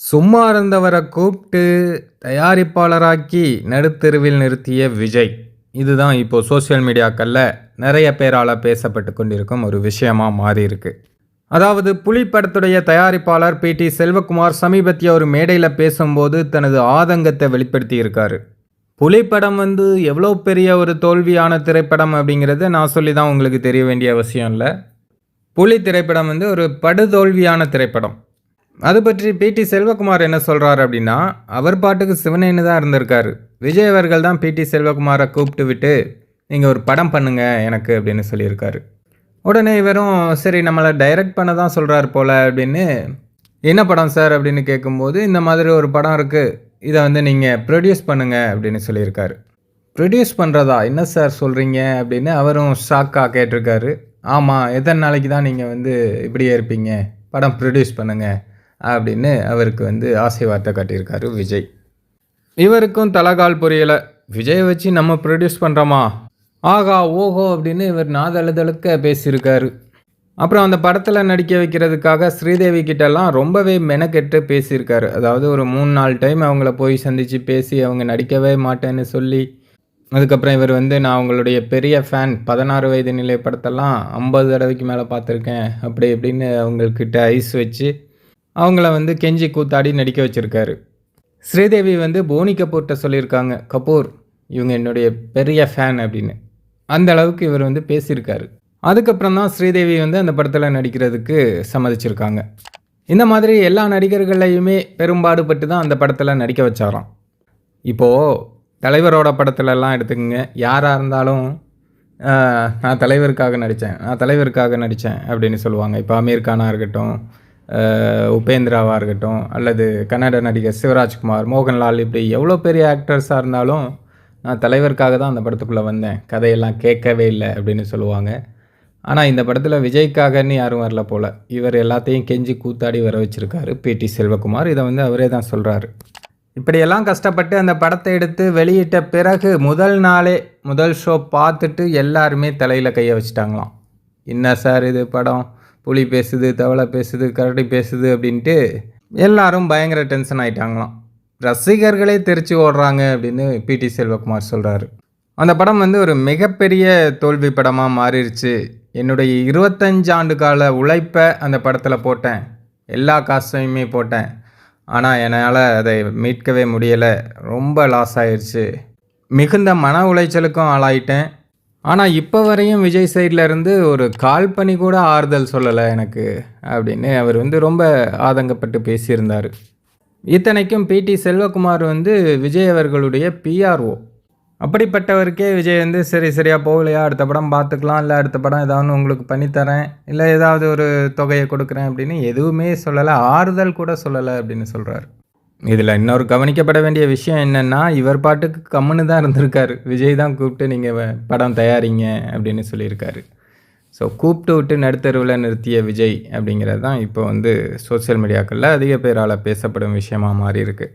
சும்மா இருந்தவரை கூப்பிட்டு தயாரிப்பாளராக்கி நடுத்தெருவில் நிறுத்திய விஜய். இதுதான் இப்போது சோஷியல் மீடியாக்களில் நிறைய பேரால் பேசப்பட்டு கொண்டிருக்கும் ஒரு விஷயமாக மாறி இருக்கு அதாவது புலி படத்துடைய தயாரிப்பாளர் பி. டி. செல்வகுமார் சமீபத்திய ஒரு மேடையில் பேசும்போது தனது ஆதங்கத்தை வெளிப்படுத்தி இருக்காரு புலி படம் வந்து எவ்வளோ பெரிய ஒரு தோல்வியான திரைப்படம் அப்படிங்கிறத நான் சொல்லி தான் உங்களுக்கு தெரிய வேண்டிய அவசியம் இல்லை. புலி திரைப்படம் வந்து ஒரு படுதோல்வியான திரைப்படம். அது பற்றி பிடி செல்வகுமார் என்ன சொல்கிறார் அப்படின்னா அவர் பாட்டுக்கு சிவனேன்னு தான் இருந்திருக்காரு. விஜய் அவர்கள் தான் பிடி செல்வகுமாரை கூப்பிட்டு விட்டு நீங்கள் ஒரு படம் பண்ணுங்க எனக்கு அப்படின்னு சொல்லியிருக்காரு. உடனே இவரும் சரி நம்மளை டைரக்ட் பண்ண தான் சொல்கிறார் போல் அப்படின்னு என்ன படம் சார்? அப்படின்னு கேட்கும்போது இந்த மாதிரி ஒரு படம் இருக்குது இதை வந்து நீங்கள் ப்ரொடியூஸ் பண்ணுங்கள் அப்படின்னு சொல்லியிருக்காரு. ப்ரொடியூஸ் பண்ணுறதா என்ன சார் சொல்கிறீங்க அப்படின்னு அவரும் ஷாக்காக கேட்டிருக்காரு. ஆமாம் எத்தனை நாளைக்கு தான் நீங்கள் வந்து இப்படியே இருப்பீங்க? படம் ப்ரொடியூஸ் பண்ணுங்கள் அப்படின்னு அவருக்கு வந்து ஆசை வார்த்தை காட்டியிருக்காரு விஜய். இவருக்கும் தலகால் புரியலை. விஜயை வச்சு நம்ம ப்ரொடியூஸ் பண்ணுறோமா ஆகா ஓஹோ அப்படின்னு இவர் நாதழுதழுக்க பேசியிருக்காரு. அப்புறம் அந்த படத்தில் நடிக்க வைக்கிறதுக்காக ஸ்ரீதேவி கிட்டலாம் ரொம்பவே மெனக்கெட்டு பேசியிருக்காரு. அதாவது ஒரு மூணு நாலு டைம் அவங்கள போய் சந்தித்து பேசி அவங்க நடிக்கவே மாட்டேன்னு சொல்லி அதுக்கப்புறம் இவர் வந்து நான் அவங்களுடைய பெரிய ஃபேன் பதினாறு வயது நிலை படத்தெல்லாம் ஐம்பது தடவைக்கு மேலே பார்த்துருக்கேன் அப்படி இப்படின்னு அவங்கக்கிட்ட ஐஸ் வச்சு அவங்கள வந்து கெஞ்சி கூத்தாடி நடிக்க வச்சுருக்காரு. ஸ்ரீதேவி வந்து போனி கபூர்கிட்ட சொல்லியிருக்காங்க கபூர் இவங்க என்னுடைய பெரிய ஃபேன் அப்படின்னு. அந்த அளவுக்கு இவர் வந்து பேசியிருக்காரு. அதுக்கப்புறம் தான் ஸ்ரீதேவி வந்து அந்த படத்தில் நடிக்கிறதுக்கு சம்மதிச்சிருக்காங்க. இந்த மாதிரி எல்லா நடிகர்களையுமே பெரும்பாடுபட்டு தான் அந்த படத்தில் நடிக்க வச்சாராம். இப்போது தலைவரோட படத்துலலாம் எடுத்துக்கோங்க யாராக இருந்தாலும் நான் தலைவருக்காக நடித்தேன் நான் தலைவருக்காக நடித்தேன் அப்படின்னு சொல்லுவாங்க. இப்போ அமீர் கானாக இருக்கட்டும் உபேந்திராவாக இருக்கட்டும் அல்லது கன்னட நடிகர் சிவராஜ்குமார் மோகன்லால் இப்படி எவ்வளோ பெரிய ஆக்டர்ஸாக இருந்தாலும் நான் தலைவருக்காக தான் அந்த படத்துக்குள்ளே வந்தேன். கதையெல்லாம் கேட்கவே இல்லை அப்படின்னு சொல்லுவாங்க. ஆனால் இந்த படத்தில் விஜய்க்காகன்னு யாரும் வரல போல். இவர் எல்லாத்தையும் கெஞ்சி கூத்தாடி வர வச்சுருக்காரு. பிடி செல்வகுமார் இதை வந்து அவரே தான் சொல்கிறாரு இப்படியெல்லாம் கஷ்டப்பட்டு அந்த படத்தை எடுத்து வெளியிட்ட பிறகு முதல் நாளே முதல் ஷோ பார்த்துட்டு எல்லாருமே தலையில் கையை வச்சுட்டாங்களாம். என்ன சார் இது படம்? புலி பேசுது தவளை பேசுது கரடி பேசுது அப்படின்ட்டு எல்லாரும் பயங்கர டென்ஷன் ஆயிட்டாங்களாம். ரசிகர்களே தெரிச்சு ஓடுறாங்க அப்படின்னு பிடி செல்வகுமார் சொல்கிறாரு அந்த படம் வந்து ஒரு மிகப்பெரிய தோல்வி படமாக மாறிடுச்சு என்னுடைய இருபத்தஞ்சு ஆண்டு கால உழைப்பை அந்த படத்தில் போட்டேன். எல்லா காசையுமே போட்டேன். ஆனால் என்னால் அதை மீட்கவே முடியலை. ரொம்ப லாஸ் ஆயிடுச்சு மிகுந்த மன உளைச்சலுக்கும் ஆளாயிட்டேன். ஆனால் இப்போ வரையும் விஜய் சைடில் இருந்து ஒரு கால் பண்ணி கூட ஆறுதல் சொல்லலை எனக்கு அப்படின்னு அவர் வந்து ரொம்ப ஆதங்கப்பட்டு பேசியிருந்தார். இத்தனைக்கும் பிடி செல்வகுமார் வந்து விஜய் அவர்களுடைய பிஆர்ஓ அப்படிப்பட்டவருக்கே விஜய் வந்து சரி சரியாக போகலையா அடுத்த படம் பார்த்துக்கலாம் இல்லை அடுத்த படம் ஏதாவது உங்களுக்கு பண்ணித்தரேன் இல்லை ஏதாவது ஒரு தொகையை கொடுக்குறேன் அப்படின்னு எதுவுமே சொல்லலை ஆறுதல் கூட சொல்லலை அப்படின்னு சொல்கிறார் இதில் இன்னொரு கவனிக்கப்பட வேண்டிய விஷயம் என்னென்னா இவர் பாட்டுக்கு கம்முன்னு தான் இருந்திருக்காரு. விஜய் தான் கூப்பிட்டு நீங்கள் படம் தயாரிங்க அப்படின்னு சொல்லியிருக்காரு. ஸோ கூப்பிட்டு விட்டு நடுத்தருவில் நிறுத்திய விஜய் அப்படிங்கிறது தான் இப்போ வந்து சோஷியல் மீடியாக்களில் அதிக பேரால் பேசப்படும் விஷயமாக மாறி இருக்குது